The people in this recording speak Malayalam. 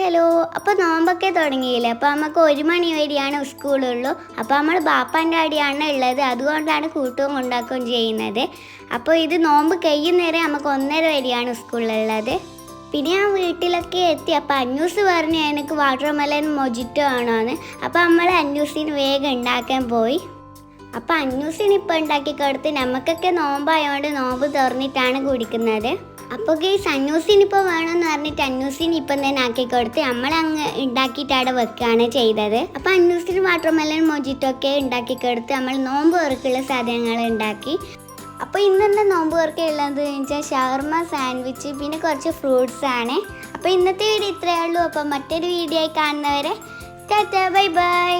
ഹലോ അപ്പോൾ നോമ്പൊക്കെ തുടങ്ങിയില്ലേ? അപ്പോൾ നമുക്ക് ഒരു മണി വരെയാണ് സ്കൂളുള്ളൂ അപ്പോൾ നമ്മൾ ബാപ്പാന്റെ അടിയാണ് ഉള്ളത്. അതുകൊണ്ടാണ് കൂട്ടവും ഉണ്ടാക്കുകയും ചെയ്യുന്നത്. അപ്പോൾ ഇത് നോമ്പ് കഴിയുന്നേരം നമുക്ക് ഒന്നര വരെയാണ് സ്കൂളിലുള്ളത് പിന്നെ ഞാൻ വീട്ടിലൊക്കെ എത്തി. അപ്പോൾ അന്യൂസ് പറഞ്ഞു എനിക്ക് വാട്ടർ മെലൻ മൊജിറ്റോ ആണോന്ന്. അപ്പോൾ നമ്മൾ അന്യൂസിന് വേഗം ഉണ്ടാക്കാൻ പോയി. അപ്പോൾ അന്യൂസിന് ഇപ്പോൾ ഉണ്ടാക്കി കൊടുത്ത് നമുക്കൊക്കെ നോമ്പായതുകൊണ്ട് നോമ്പ് തുറന്നിട്ടാണ് കുടിക്കുന്നത്. അപ്പോൾ ഗെയ്സ് അന്യൂസിന് ഇപ്പോൾ വേണമെന്ന് പറഞ്ഞിട്ട് അന്യൂസിന് ഇപ്പം തന്നെ ആക്കി കൊടുത്ത് നമ്മൾ അങ്ങ് ഉണ്ടാക്കിയിട്ട് അവിടെ വെക്കുകയാണ് ചെയ്തത്. അപ്പോൾ അന്നൂസിന് വാട്ടർ മെലൻ മോജിറ്റൊക്കെ ഉണ്ടാക്കി കൊടുത്ത് നമ്മൾ നോമ്പ് വർക്കുള്ള സാധനങ്ങൾ ഉണ്ടാക്കി അപ്പോൾ ഇന്നത്തെ നോമ്പ് വർക്ക് ഉള്ളത് വെച്ചാൽ ഷവർമ സാൻഡ്വിച്ച് പിന്നെ കുറച്ച് ഫ്രൂട്ട്സ് ആണ്. അപ്പോൾ ഇന്നത്തെ വീഡിയോ ഇത്രയേ ഉള്ളൂ. അപ്പോൾ മറ്റൊരു വീഡിയോ ആയി കാണുന്നവരെ ടാറ്റ ബൈ ബൈ